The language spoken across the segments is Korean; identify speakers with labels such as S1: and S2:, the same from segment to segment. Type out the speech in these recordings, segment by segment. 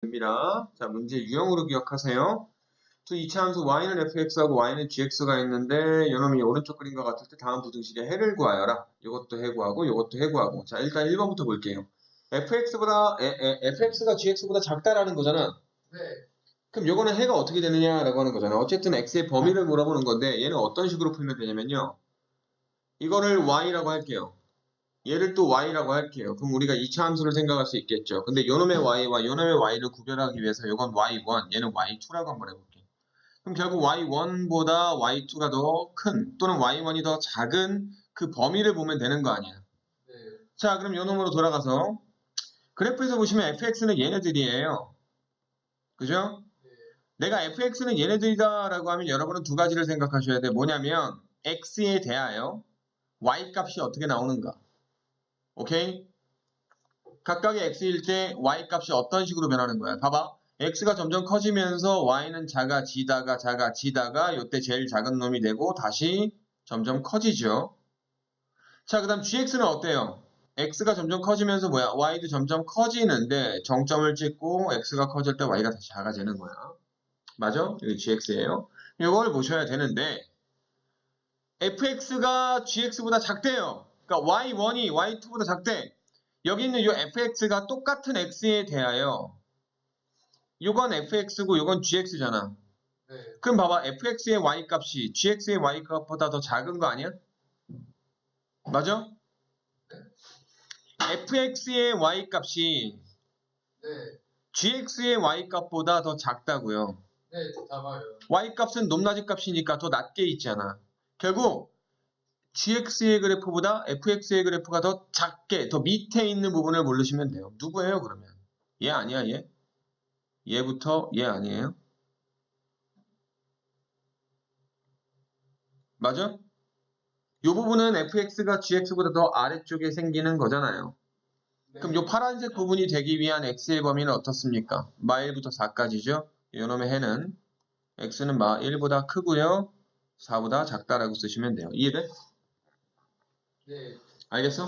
S1: 됩니다. 자, 문제 유형으로 기억하세요. 또 이차 함수 y는 fx하고 y는 gx가 있는데 이놈이 오른쪽 그림과 같을 때 다음 부등식의 해를 구하여라. 이것도 해구하고 이것도 해구하고. 자, 일단 1번부터 볼게요. fx보다 에, 에, fx가 gx보다 작다라는 거잖아.
S2: 네.
S1: 그럼 요거는 해가 어떻게 되느냐라고 하는 거잖아. 어쨌든 x의 범위를 물어보는 건데 얘는 어떤 식으로 풀면 되냐면요. 이거를 y라고 할게요. 얘를 또 y라고 할게요. 그럼 우리가 2차 함수를 생각할 수 있겠죠. 근데 요놈의 y와 요놈의 y를 구별하기 위해서 요건 y1, 얘는 y2라고 한번 해볼게요. 그럼 결국 y1보다 y2가 더 큰 또는 y1이 더 작은 그 범위를 보면 되는 거 아니야.
S2: 네.
S1: 자, 그럼 요 놈으로 돌아가서 그래프에서 보시면 fx는 얘네들이에요. 그죠?
S2: 네.
S1: 내가 fx는 얘네들이다 라고 하면 여러분은 두 가지를 생각하셔야 돼. 뭐냐면 x에 대하여 y 값이 어떻게 나오는가. 오케이? 각각의 x일 때 y 값이 어떤 식으로 변하는 거야. 봐봐. x가 점점 커지면서 y는 작아지다가 작아지다가 요때 제일 작은 놈이 되고 다시 점점 커지죠. 자, 그 다음 gx는 어때요? x가 점점 커지면서 뭐야? y도 점점 커지는데 정점을 찍고 x가 커질 때 y가 다시 작아지는 거야. 맞아? 이게 gx예요. 이걸 보셔야 되는데 fx가 gx보다 작대요. 그러니까 y1이 y2보다 작대. 여기 있는 이 fx가 똑같은 x에 대하여 요건 fx고 요건 gx잖아.
S2: 네.
S1: 그럼 봐봐 fx의 y 값이 gx의 y 값보다 더 작은 거 아니야? 맞아? fx의 y 값이
S2: 네.
S1: gx의 y 값보다 더 작다고요.
S2: 네. 작아요.
S1: y 값은 높낮이 값이니까 더 낮게 있잖아. 결국 gx의 그래프보다 fx의 그래프가 더 작게, 더 밑에 있는 부분을 고르시면 돼요. 누구예요 그러면? 얘 아니야 얘? 얘부터 얘 아니에요? 맞아? 이 부분은 fx가 gx보다 더 아래쪽에 생기는 거잖아요.
S2: 네.
S1: 그럼 이 파란색 부분이 되기 위한 x의 범위는 어떻습니까? 마 1부터 4까지죠? 요놈의 해는 x는 마 1보다 크고요. 4보다 작다라고 쓰시면 돼요. 이해돼?
S2: 네.
S1: 알겠어?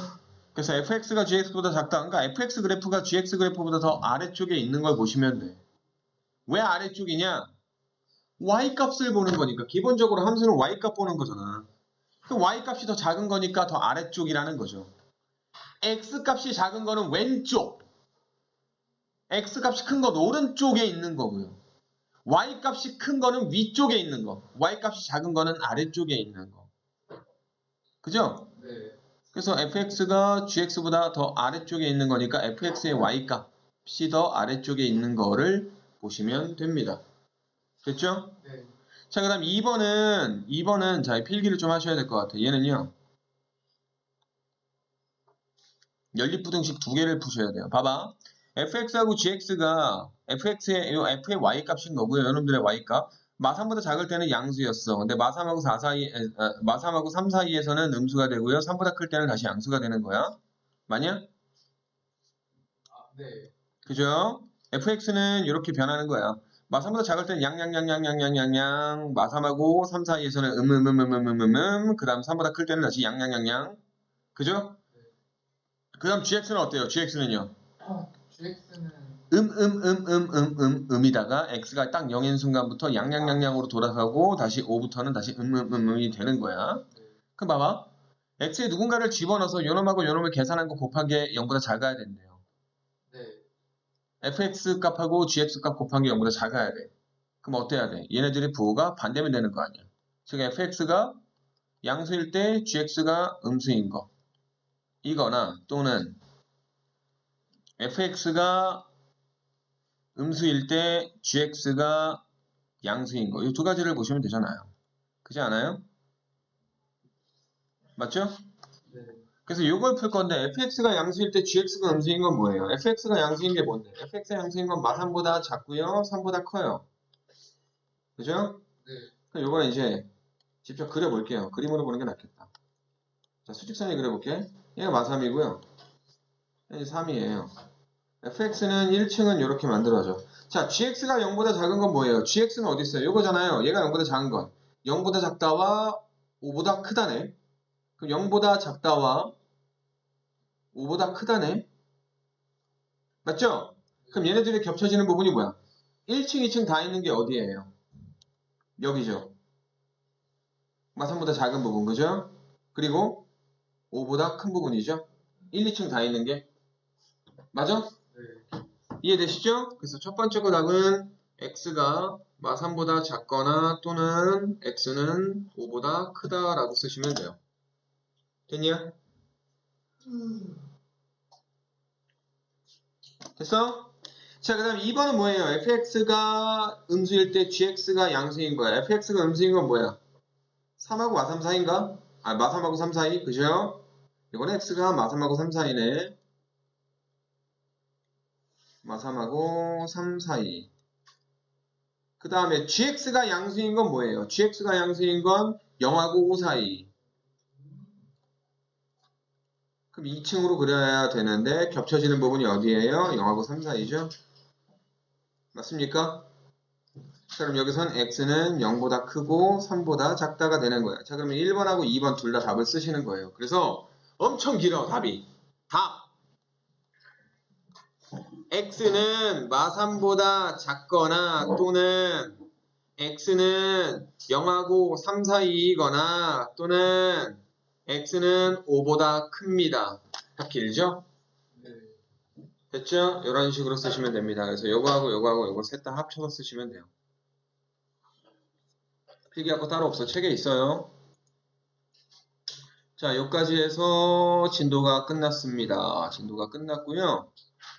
S1: 그래서 fx가 gx보다 작다. 그러니까 fx 그래프가 gx 그래프보다 더 아래쪽에 있는 걸 보시면 돼. 왜 아래쪽이냐? y 값을 보는 거니까. 기본적으로 함수는 y 값 보는 거잖아. 그럼 y 값이 더 작은 거니까 더 아래쪽이라는 거죠. x 값이 작은 거는 왼쪽. x 값이 큰 건 오른쪽에 있는 거고요. y 값이 큰 거는 위쪽에 있는 거. y 값이 작은 거는 아래쪽에 있는 거. 그죠?
S2: 네.
S1: 그래서 fx가 gx보다 더 아래쪽에 있는 거니까 fx의 y 값이 더 아래쪽에 있는 거를 보시면 됩니다. 됐죠?
S2: 네.
S1: 자, 그 다음 2번은, 2번은, 자, 필기를 좀 하셔야 될 것 같아요. 얘는요. 연립부등식 두 개를 푸셔야 돼요. 봐봐. fx하고 gx가 fx의, 요 f의 y 값인 거고요. 여러분들의 y 값. 마3보다 작을 때는 양수였어. 근데 마3하고 4 사이, 에, 아, 마3하고 3 사이에서는 음수가 되고요. 3보다 클 때는 다시 양수가 되는 거야. 맞냐?
S2: 아, 네.
S1: 그죠? fx는 이렇게 변하는 거야. 마3보다 작을 때는 양양양양양양양양 마3하고 3 사이에서는 음음음음음음음 그 다음 3보다 클 때는 다시 양양양양 그죠? 그 다음 gx는 어때요? gx는요?
S2: GX는
S1: 음 음 음 음 음 음 음이다가 x가 딱 0인 순간부터 양양양양으로 돌아가고 다시 5부터는 다시 음 음 음 음이 되는 거야.
S2: 네.
S1: 그럼 봐봐. x에 누군가를 집어넣어서 요놈하고 요놈을 계산한 거 곱하기 0보다 작아야 된대요.
S2: 네.
S1: fx 값하고 gx 값 곱한 게 0보다 작아야 돼. 그럼 어때야 돼? 얘네들의 부호가 반대면 되는 거 아니야. 즉 fx가 양수일 때 gx가 음수인 거. 이거나 또는 fx가 음수일 때 gx가 양수인 거. 이 두 가지를 보시면 되잖아요. 그지 않아요? 맞죠?
S2: 네.
S1: 그래서 이걸 풀 건데 fx가 양수일 때 gx가 음수인 건 뭐예요? fx가 양수인 게 뭔데? fx가 양수인 건 마3보다 작고요. 3보다 커요. 그죠?
S2: 네.
S1: 그럼 요거는 이제 직접 그려볼게요. 그림으로 보는 게 낫겠다. 자, 수직선을 그려볼게. 얘가 마3이고요. 얘가 3이에요. Fx는 1층은 이렇게 만들어져. 자, gx가 0보다 작은 건 뭐예요? gx는 어디 있어요? 요거잖아요. 얘가 0보다 작은 건. 0보다 작다와 5보다 크다네. 그럼 0보다 작다와 5보다 크다네. 맞죠? 그럼 얘네들이 겹쳐지는 부분이 뭐야? 1층, 2층 다 있는 게 어디예요? 여기죠. 마삼보다 작은 부분, 그죠? 그리고 5보다 큰 부분이죠. 1, 2층 다 있는 게. 맞아?
S2: 네.
S1: 이해되시죠? 그래서 첫 번째 거 답은 x가 마3보다 작거나 또는 x는 5보다 크다라고 쓰시면 돼요. 됐냐? 됐어? 자, 그 다음 2번은 뭐예요? fx가 음수일 때 gx가 양수인 거야. fx가 음수인 건 뭐야? 3하고 마3 사이인가? 아, 마3하고 3 사이? 그죠? 이거는 x가 마3하고 3 사이네. 마3하고 3 사이. 그 다음에 gx가 양수인 건 뭐예요? gx가 양수인 건 0하고 5 사이. 그럼 2층으로 그려야 되는데 겹쳐지는 부분이 어디예요? 0하고 3 사이죠? 맞습니까? 자, 그럼 여기선 x는 0보다 크고 3보다 작다가 되는 거예요. 자, 그러면 1번하고 2번 둘 다 답을 쓰시는 거예요. 그래서 엄청 길어, 답이. 답! X는 마3보다 작거나 또는 x는 0하고 3 사이이거나 또는 x는 5보다 큽니다. 딱 길죠?
S2: 네.
S1: 됐죠? 이런 식으로 쓰시면 됩니다. 그래서 요거하고 요거하고 요거 셋 다 합쳐서 쓰시면 돼요. 필기할 거 따로 없어. 책에 있어요. 자, 여기까지 해서 진도가 끝났습니다. 진도가 끝났고요.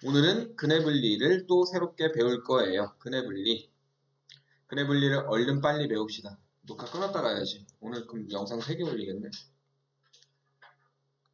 S1: 오늘은 분리를 또 새롭게 배울 거예요. 근해 분리를 얼른 빨리 배웁시다. 녹화 끊었다 가야지. 오늘 그럼 영상 3개 올리겠네.